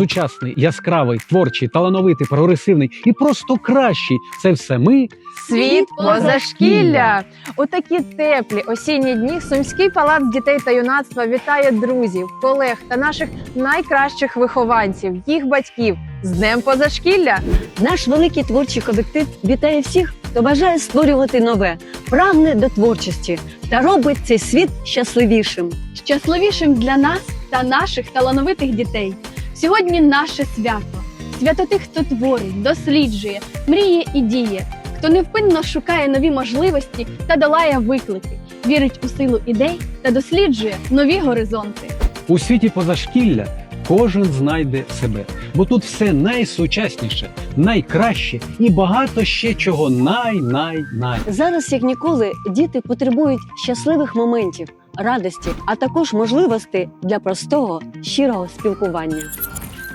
Сучасний, яскравий, творчий, талановитий, прогресивний і просто кращий. Це все ми. Світ позашкілля! У такі теплі осінні дні Сумський палац дітей та юнацтва вітає друзів, колег та наших найкращих вихованців, їх батьків з Днем позашкілля. Наш великий творчий колектив вітає всіх, хто бажає створювати нове, прагне до творчості та робить цей світ щасливішим. щасливішим для нас та наших талановитих дітей. Сьогодні наше свято. Свято тих, хто творить, досліджує, мріє і діє, хто невпинно шукає нові можливості та долає виклики, вірить у силу ідей та досліджує нові горизонти. У світі позашкілля кожен знайде себе, бо тут все найсучасніше, найкраще і багато ще чого най-най-най. Зараз, як ніколи, діти потребують щасливих моментів, радості, а також можливостей для простого, щирого спілкування.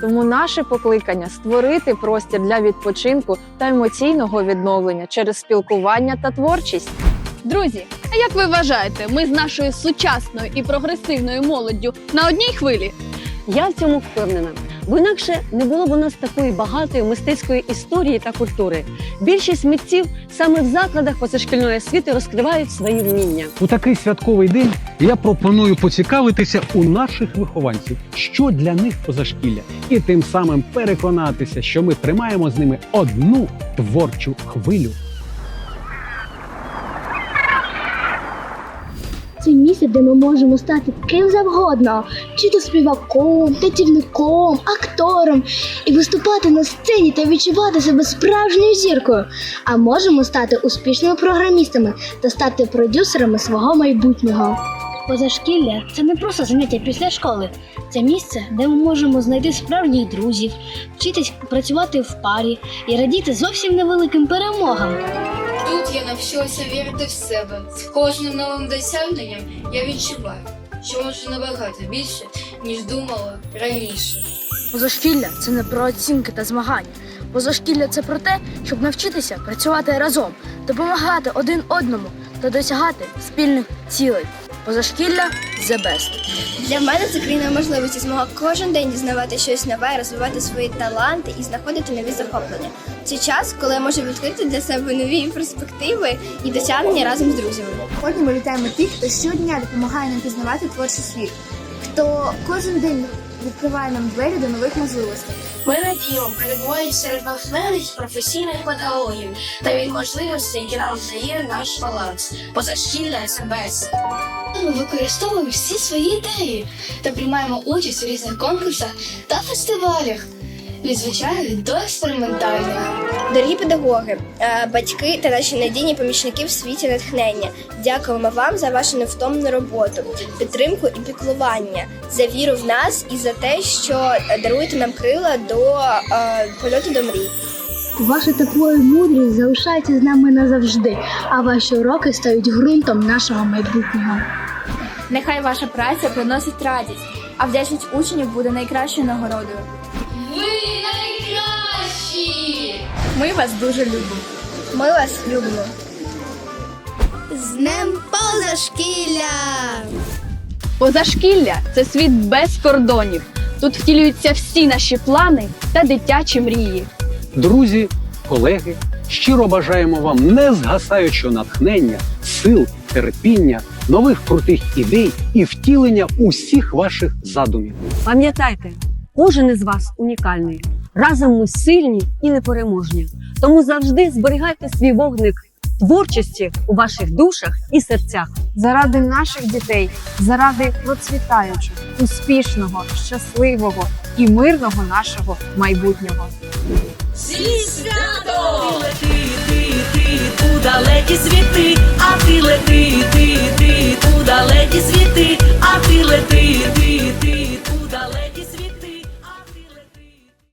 Тому наше покликання створити простір для відпочинку та емоційного відновлення через спілкування та творчість. Друзі, а як ви вважаєте, ми з нашою сучасною і прогресивною молоддю на одній хвилі? Я в цьому впевнена. Бо інакше не було б у нас такої багатої мистецької історії та культури. Більшість митців саме в закладах позашкільної освіти розкривають свої вміння. У такий святковий день я пропоную поцікавитися у наших вихованців, що для них позашкілля, і тим самим переконатися, що ми тримаємо з ними одну творчу хвилю. Це місце, де ми можемо стати ким завгодно, чи то співаком, танцівником, актором і виступати на сцені та відчувати себе справжньою зіркою. А можемо стати успішними програмістами та стати продюсерами свого майбутнього. Позашкілля це не просто заняття після школи. Це місце, де ми можемо знайти справжніх друзів, вчитись працювати в парі і радіти зовсім невеликим перемогам. Тут я навчилася вірити в себе. З кожним новим досягненням я відчуваю, що можу набагато більше, ніж думала раніше. Позашкілля це не про оцінки та змагання. Позашкілля це про те, щоб навчитися працювати разом, допомагати один одному та досягати спільних цілей. Позашкілля the best. Для мене це країна можливості змога кожен день дізнавати щось нове, розвивати свої таланти і знаходити нові захоплення. Це час, коли я можу відкрити для себе нові перспективи і досягнення разом з друзями. Сьогодні ми вітаємо тих, хто щодня допомагає нам пізнавати творчий світ, хто кожен день відкриває нам двері до нових можливостей. Ми надіємо перебувають серед натхнених професійних педагогів та від можливостей, які нам дає наш палац. позашкільна СБС. Ми використовуємо всі свої ідеї та приймаємо участь у різних конкурсах та фестивалях. Від звичайних до експериментальних. Дорогі педагоги, е, батьки та наші надійні помічники в світі натхнення. Дякуємо вам за вашу невтомну роботу, підтримку і піклування, за віру в нас і за те, що даруєте нам крила до е, польоту до мрій. Ваше тепло і мудрість залишаються з нами назавжди, а ваші уроки стають ґрунтом нашого майбутнього. Нехай ваша праця приносить радість, а вдячність учнів буде найкращою нагородою. Ми вас дуже любимо. Ми вас любимо. З Днем позашкілля! Позашкілля це світ без кордонів. Тут втілюються всі наші плани та дитячі мрії. Друзі, колеги, щиро бажаємо вам незгасаючого натхнення, сил, терпіння, нових крутих ідей і втілення усіх ваших задумів. Пам'ятайте, кожен із вас унікальний. Разом ми сильні і непереможні. Тому завжди зберігайте свій вогник творчості у ваших душах і серцях. Заради наших дітей, заради процвітаючого, успішного, щасливого і мирного нашого майбутнього. Зі свято! Ти, ти, ти, у далекі світи, а ти